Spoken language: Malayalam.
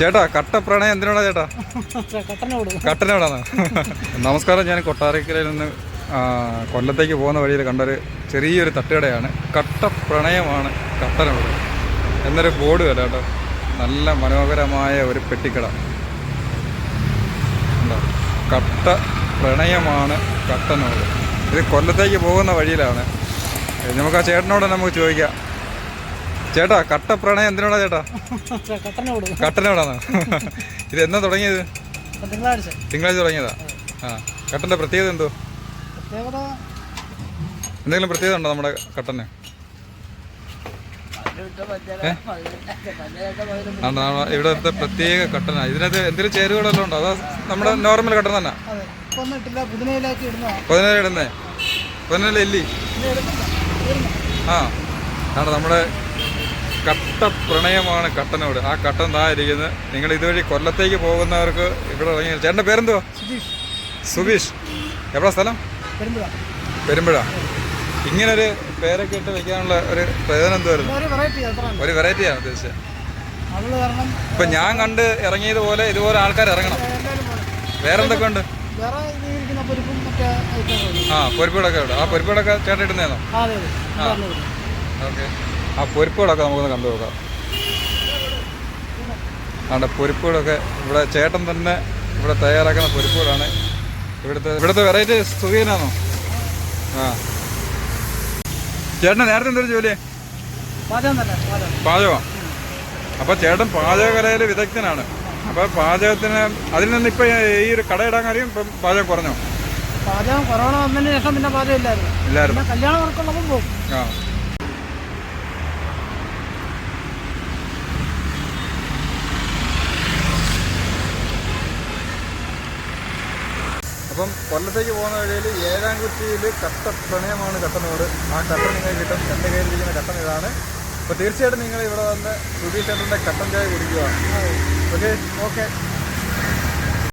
ചേട്ടാ കട്ട പ്രണയം എന്തിനാണ് ചേട്ടാ? കട്ടനോട്. കട്ടനോടാണ്? നമസ്കാരം ഞാൻ കൊട്ടാരക്കരയിൽ നിന്ന് കൊല്ലത്തേക്ക് പോകുന്ന വഴിയിൽ കണ്ടൊരു ചെറിയൊരു തട്ടുകടയാണ്. കട്ട പ്രണയമാണ് കട്ടനോട്. എന്നൊരു ബോർഡ് വരാം കേട്ടോ. നല്ല മനോഹരമായ ഒരു പെട്ടിക്കട. ഉണ്ടോ? കട്ട പ്രണയമാണ് കട്ടനോട്. ഇത് കൊല്ലത്തേക്ക് പോകുന്ന വഴിയിലാണ്. നമുക്ക് ആ ചേട്ടനോട് നമുക്ക് ചോദിക്കാം. ചേട്ടാ കട്ട പ്രണയം എന്തിനോടാ ചേട്ടാ? കട്ടനോട് കട്ടനോടാണ്? ഇത് എന്നാ തുടങ്ങിയത്? തിങ്കളാഴ്ച. തിങ്കളാഴ്ച തുടങ്ങിയതാ? ആ കട്ടന്റെ പ്രത്യേകത എന്തോ? എന്തെങ്കിലും പ്രത്യേകത ഉണ്ടോ നമ്മുടെ കട്ടന്? ഇവിടുത്തെ പ്രത്യേക കട്ടന. ഇതിനകത്ത് എന്തെങ്കിലും ചേരുവകളെല്ലാം ഉണ്ടോ? അതാ നമ്മുടെ നോർമൽ കട്ടൻ തന്നെ? പതിനേഴ് ഇടുന്നേ? പതിനേഴ് എല്ലി. ആ നമ്മുടെ കട്ട പ്രണയമാണ് കട്ടനോട്. ആ കട്ടൻ താ ഇരിക്കുന്നത്. നിങ്ങൾ ഇതുവഴി കൊല്ലത്തേക്ക് പോകുന്നവർക്ക് ഇവിടെ ഇറങ്ങി ചേട്ടന്റെ പേരെന്തുവാ? സുബീഷ് എവിടെ സ്ഥലം? പെരുമ്പുഴ. ഇങ്ങനൊരു പേരൊക്കെ ഇട്ട് വെക്കാനുള്ള ഒരു പ്രയോജനം എന്തുവായിരുന്നു? ഒരു വെറൈറ്റിയാണ് ഉദ്ദേശിച്ചത്. ഇപ്പൊ ഞാൻ കണ്ട് ഇറങ്ങിയതുപോലെ ഇതുപോലെ ആൾക്കാർ ഇറങ്ങണം. വേറെന്തൊക്കെ ഉണ്ട്? ആ പൊരിപ്പുകളൊക്കെ ഉണ്ട്. ആ പൊരിപ്പുകളൊക്കെ ചേട്ടൻ ഇടുന്നതാണോ? ആ. ഓക്കെ. ആ പൊരിപ്പുകളൊക്കെ നമുക്കൊന്ന് കണ്ടു നോക്കാം. അതുകൊണ്ട് പൊരിപ്പുകളൊക്കെ ഇവിടെ ചേട്ടൻ തന്നെ ഇവിടെ തയ്യാറാക്കുന്ന പൊരിപ്പുകളാണ്. ഇവിടുത്തെ ഇവിടുത്തെ വെറൈറ്റി സുഖീനാണോ ആ. ചേട്ടന് നേരത്തെ എന്തൊരു ജോലി? പാചകം തന്നെ പാചകം. പാചകം. അപ്പൊ ചേട്ടൻ പാചകകലയിൽ വിദഗ്ധനാണ്. അപ്പൊ പാചകത്തിന് അതിൽ നിന്ന് ഇപ്പൊ ഈ ഒരു കട ഇടാൻ കാര്യം ഇപ്പം പാചകം കുറഞ്ഞോ? പാചകം കൊറോണ വന്നതിന് ശേഷം പിന്നെ പാചകം ഇല്ലായിരുന്നു. ഇല്ലായിരുന്നു. കല്യാണം വർക്കുള്ളപ്പം പോകും ആ. അപ്പം കൊല്ലത്തേക്ക് പോകുന്ന വഴിയിൽ ഏഴാം കുറ്റിയിൽ കട്ട പ്രണയമാണ് കട്ടനോട് ആ കട്ട നിങ്ങൾ കിട്ടും. എന്റെ കയ്യിലിരിക്കുന്ന കട്ടൻ ഇതാണ്. അപ്പോൾ തീർച്ചയായിട്ടും നിങ്ങൾ ഇവിടെ വന്ന് സുധീഷ് ചേട്ടന്റെ കട്ടൻ ചായ കുടിക്കുക. Okay okay.